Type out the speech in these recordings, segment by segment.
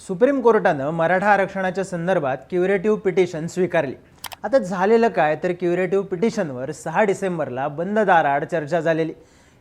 Supreme कोर्टानं Maratha आरक्षणाच्या संदर्भात curative petition स्वीकारली. आता झालेलं काय तर क्युरेटिव्ह पिटिशनवर सहा डिसेंबरला बंद दाराआड चर्चा झालेली.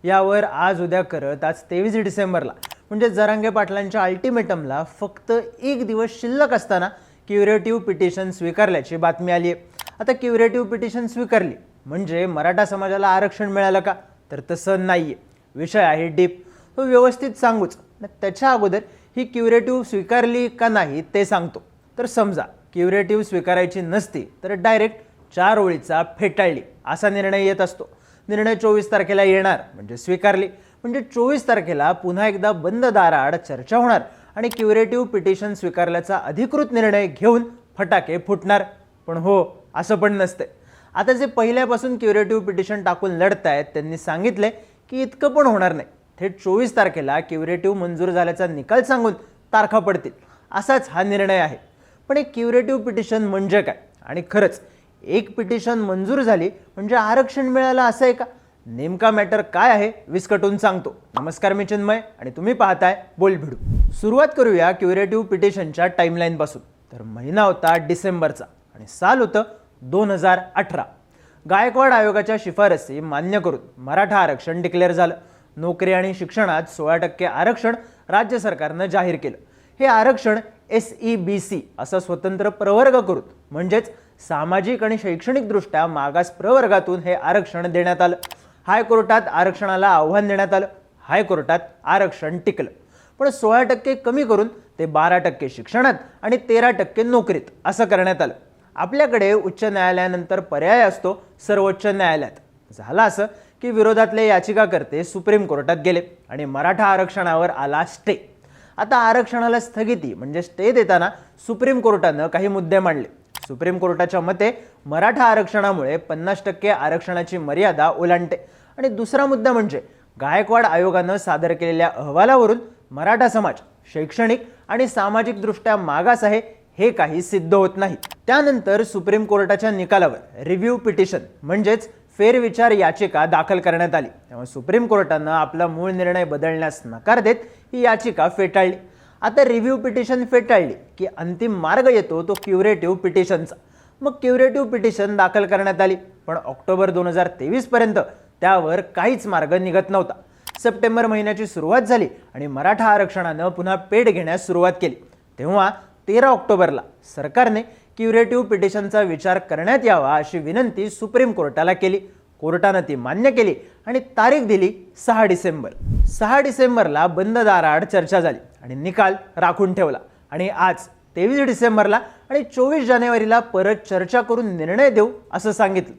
यावर आज उद्या करत आज तेवीस डिसेंबरला. म्हणजे जरांगे पाटलांच्या अल्टिमेटमला फक्त एक दिवस शिल्लक असताना क्युरेटिव्ह पिटिशन स्वीकारल्याची बातमी आली आहे. आता क्युरेटिव्ह पिटिशन स्वीकारली म्हणजे मराठा समाजाला आरक्षण मिळालं का? तर तसं नाही आहे विषय आहे डीप. तो व्यवस्थित सांगूच. त्याच्या अगोदर ही क्युरेटिव्ह स्वीकारली का नाही ते सांगतो. तर समजा क्युरेटिव्ह स्वीकारायची नसती तर डायरेक्ट चार ओळीचा फेटाळली असा निर्णय येत असतो. निर्णय चोवीस तारखेला येणार म्हणजे स्वीकारली. म्हणजे चोवीस तारखेला पुन्हा एकदा बंद दाराआड चर्चा होणार आणि क्युरेटिव्ह पिटिशन स्वीकारल्याचा अधिकृत निर्णय घेऊन फटाके फुटणार. पण हो असं पण नसते. आता जे पहिल्यापासून क्युरेटिव्ह पिटिशन टाकून लढत आहेत त्यांनी सांगितले की इतकं पण होणार नाही. थेट चोवीस तारखेला क्युरेटिव्ह मंजूर झाल्याचा निकाल सांगून तारखा पडतील. असाच हा निर्णय आहे. पण एक क्युरेटिव्ह पिटिशन म्हणजे काय? आणि खरंच एक पिटिशन मंजूर झाली म्हणजे आरक्षण मिळालं असं आहे का? नेमका मॅटर काय आहे? विस्कटून सांगतो. नमस्कार मी चिन्मय आणि तुम्ही पाहताय बोल भिडू सुरुवात करूया क्युरेटिव्ह पिटिशनच्या टाईमलाईनपासून तर महिना होता डिसेंबरचा आणि साल होतं दोन हजार अठरा. गायकवाड आयोगाच्या शिफारसी मान्य करून मराठा आरक्षण डिक्लेअर झालं. नोकरी आणि शिक्षणात सोळा टक्के आरक्षण राज्य सरकारनं जाहीर केलं. हे आरक्षण एस ई बी सी असं स्वतंत्र प्रवर्ग करून म्हणजेच सामाजिक आणि शैक्षणिकदृष्ट्या मागास प्रवर्गातून हे आरक्षण देण्यात आलं. हायकोर्टात आरक्षणाला आव्हान देण्यात आलं. हायकोर्टात आरक्षण टिकलं. पण सोळा टक्के कमी करून ते बारा टक्के शिक्षणात आणि तेरा टक्के नोकरीत असं करण्यात आलं. आपल्याकडे उच्च न्यायालयानंतर पर्याय असतो सर्वोच्च न्यायालयात. झालं असं की विरोधातले याचिकाकर्ते सुप्रीम कोर्टात गेले आणि मराठा आरक्षणावर आला स्टे आता आरक्षणाला स्थगिती म्हणजे स्टे देताना सुप्रीम कोर्टानं काही मुद्दे मांडले. सुप्रीम कोर्टाच्या मते मराठा आरक्षणामुळे पन्नास टक्के आरक्षणाची मर्यादा ओलांडते. आणि दुसरा मुद्दा म्हणजे गायकवाड आयोगानं सादर केलेल्या अहवालावरून मराठा समाज शैक्षणिक आणि सामाजिकदृष्ट्या मागास आहे हे काही सिद्ध होत नाही. त्यानंतर सुप्रीम कोर्टाच्या निकालावर रिव्ह्यू पिटिशन म्हणजेच फेरविचार याचिका दाखल करण्यात आली. तेव्हा सुप्रीम कोर्टानं आपला मूळ निर्णय बदलण्यास नकार देत ही याचिका फेटाळली. आता रिव्ह्यू पिटिशन फेटाळली की अंतिम मार्ग येतो तो क्युरेटिव्ह पिटिशनचा मग क्युरेटिव्ह पिटिशन दाखल करण्यात आली. पण ऑक्टोबर दोन हजार तेवीसपर्यंत त्यावर काहीच मार्ग निघत नव्हता. सप्टेंबर महिन्याची सुरुवात झाली आणि मराठा आरक्षणानं पुन्हा पेट घेण्यास सुरुवात केली. तेव्हा तेरा ऑक्टोबरला सरकारने क्युरेटिव्ह पिटिशनचा विचार करण्यात यावा अशी विनंती सुप्रीम कोर्टाला केली. कोर्टानं ती मान्य केली आणि तारीख दिली सहा डिसेंबर. सहा डिसेंबरला बंद दाराआड चर्चा झाली आणि निकाल राखून ठेवला. आणि आज तेवीस डिसेंबरला आणि चोवीस जानेवारीला परत चर्चा करून निर्णय देऊ असं सांगितलं.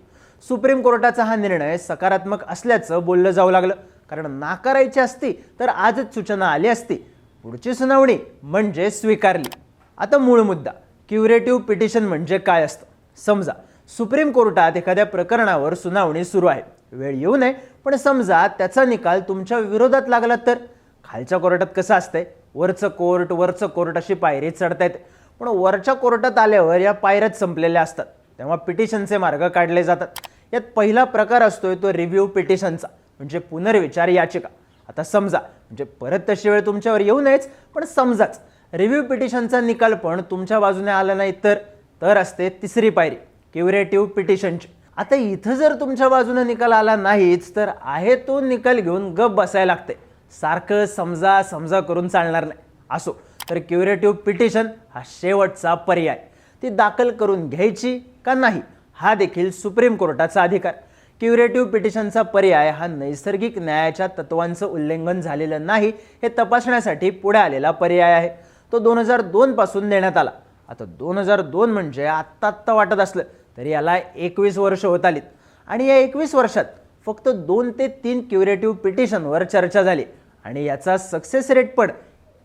सुप्रीम कोर्टाचा हा निर्णय सकारात्मक असल्याचं बोललं जाऊ लागलं. कारण नाकारायची असती तर आजच सूचना आली असती. पुढची सुनावणी म्हणजे स्वीकारली. आता मूळ मुद्दा. क्युरेटिव्ह पिटिशन म्हणजे काय असतं? समजा सुप्रीम कोर्टात एखाद्या प्रकरणावर सुनावणी सुरू आहे. वेळ येऊ नये पण समजा त्याचा निकाल तुमच्या विरोधात लागला तर? खालच्या कोर्टात कसं असतंय? वरचं कोर्ट वरचं कोर्ट अशी पायरी चढता येते पण वरच्या कोर्टात आल्यावर या पायऱ्याच संपलेल्या असतात. तेव्हा पिटिशनचे मार्ग काढले जातात. यात पहिला प्रकार असतोय तो रिव्ह्यू पिटिशनचा म्हणजे पुनर्विचार याचिका. आता समजा म्हणजे परत तशी वेळ तुमच्यावर येऊ नयेच पण समजाच. रिव्ह्यू पिटिशनचा निकाल पण तुमच्या बाजूने आला नाही तर? तर असते तिसरी पायरी क्युरेटिव्ह पिटिशनची. आता इथं जर तुमच्या बाजूने निकाल आला नाहीच तर आहे तो निकाल घेऊन गप बसायला लागते. सारखं समजा समजा करून चालणार नाही. असो तर क्युरेटिव्ह पिटिशन हा शेवटचा पर्याय. ती दाखल करून घ्यायची का नाही हा देखील सुप्रीम कोर्टाचा अधिकार. क्युरेटिव्ह पिटिशनचा पर्याय हा नैसर्गिक न्यायाच्या तत्वांचं उल्लंघन झालेलं नाही हे तपासण्यासाठी पुढे आलेला पर्याय आहे. तो दोन हजार दोनपासून देण्यात आला. आता दोन हजार दोन म्हणजे आत्ता आत्ता वाटत असलं तरी याला एकवीस वर्ष होत आलीत. आणि या एकवीस वर्षात फक्त दोन ते तीन क्युरेटिव्ह पिटिशनवर चर्चा झाली. आणि याचा सक्सेस रेट पण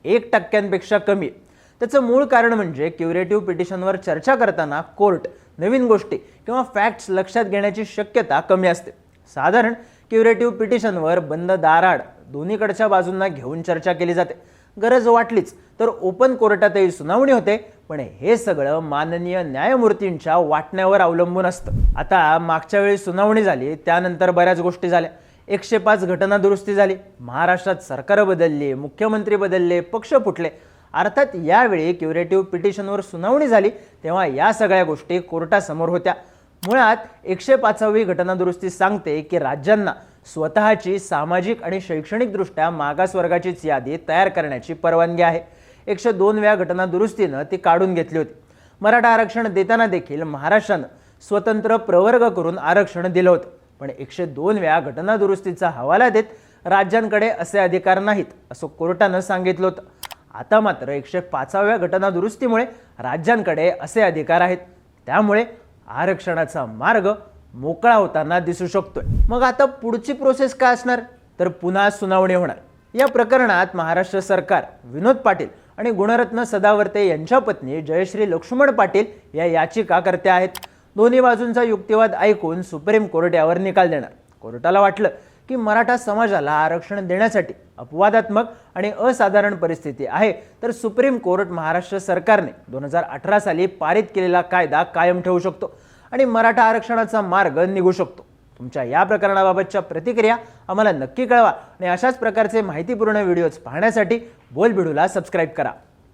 एक टक्क्यांपेक्षा कमी. त्याचं मूळ कारण म्हणजे क्युरेटिव्ह पिटिशनवर चर्चा करताना कोर्ट नवीन गोष्टी किंवा फॅक्ट्स लक्षात घेण्याची शक्यता कमी असते. साधारण क्युरेटिव्ह पिटिशनवर बंद दाराड दोन्हीकडच्या बाजूंना घेऊन चर्चा केली जाते. गरज वाटलीच तर ओपन कोर्टातही सुनावणी होते पण हे सगळं माननीय न्यायमूर्तींच्या वाटण्यावर अवलंबून असतं. आता मागच्या वेळी सुनावणी झाली त्यानंतर बऱ्याच गोष्टी झाल्या. एकशे पाच घटना दुरुस्ती झाली महाराष्ट्रात सरकार बदलली मुख्यमंत्री बदलले पक्ष फुटले. अर्थात यावेळी क्युरेटिव्ह पिटिशनवर सुनावणी झाली तेव्हा या सगळ्या गोष्टी कोर्टासमोर होत्या. मुळात एकशे पाचावी घटनादुरुस्ती सांगते की राज्यांना स्वतःची सामाजिक आणि शैक्षणिकदृष्ट्या मागासवर्गाचीच यादी तयार करण्याची परवानगी आहे. एकशे दोनव्या घटनादुरुस्तीनं ती काढून घेतली होती. मराठा आरक्षण देताना देखील महाराष्ट्रानं स्वतंत्र प्रवर्ग करून आरक्षण दिलं होतं. पण एकशे दोनव्या घटनादुरुस्तीचा हवाला देत राज्यांकडे असे अधिकार नाहीत असं कोर्टानं सांगितलं होतं. आता मात्र एकशे पाचाव्या घटनादुरुस्तीमुळे राज्यांकडे असे अधिकार आहेत. त्यामुळे आरक्षणाचा मार्ग मोकळा होताना दिसू शकतोय. मग आता पुढची प्रोसेस काय असणार? तर पुन्हा सुनावणी होणार. या प्रकरणात महाराष्ट्र सरकार विनोद पाटील आणि गुणरत्न सदावर्ते यांच्या पत्नी जयश्री लक्ष्मण पाटील या याचिकाकर्त्या आहेत. दोन्ही बाजूंचा युक्तिवाद ऐकून सुप्रीम कोर्ट यावर निकाल देणार. कोर्टाला वाटलं की मराठा समाजाला आरक्षण देण्यासाठी अपवादात्मक आणि असाधारण परिस्थिती आहे. तर सुप्रीम कोर्ट महाराष्ट्र सरकारने दोन हजार अठरा साली पारित केलेला कायदा कायम ठेवू शकतो आणि मराठा आरक्षणाचा मार्ग निघू शकतो. तुमच्या या प्रकरणाबाबतच्या प्रतिक्रिया आम्हाला नक्की कळवा आणि अशाच प्रकारचे माहितीपूर्ण व्हिडिओज पाहण्यासाठी बोल बिडूला सबस्क्राईब करा.